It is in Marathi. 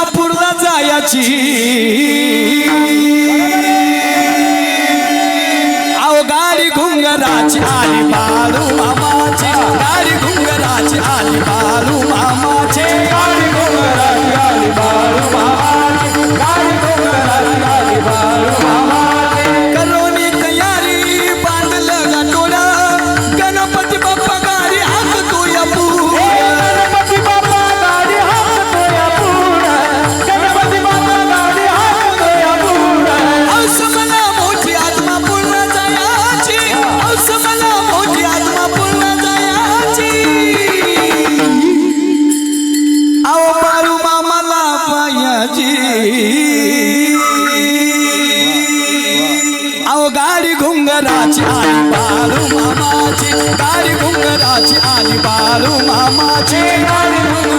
सोलापूरला जायाची. अवघाडी घुंगराची आली बा. आओ गाडी घुंगराची आली बालू मामाची. गाडी घुंगराची आली बालू मामाची.